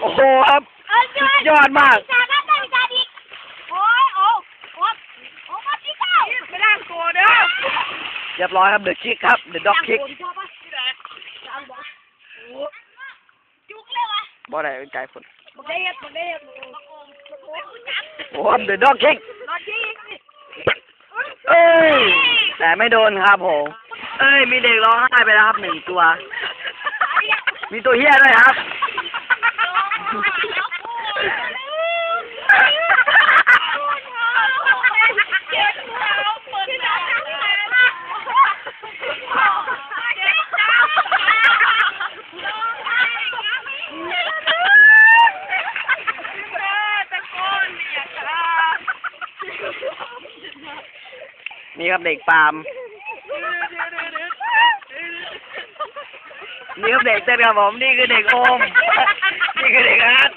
โอ้โหครับเอ้ยสุดยอดมากจานนั้นได้จานอีกโอ้ยโอ้โอ้โอ้มาพี่เจ้าไปล้างตัวเด้อเรียบร้อยครับ เดอะคิกครับ เดอะด็อกคิกชอบปะที่ไหนจานบอกจุกเลยวะบ่ได้เป็นไก่ฝนบอกได้ยังบอกได้ยังบอกโอ้โหจับโอ้เดอะด็อกคิกนอนที่นี่เอ้ยแต่ไม่โดนครับผม เอ้ย มีเด็กร้องไห้ไปแล้วครับหนึ่งตัว มีตัวเฮียด้วยครับ นี่ครับเด็กปาล์ม นี่ครับเด็กเต้นครับผม นี่คือเด็กโอม นี่คือเด็กอาร์ต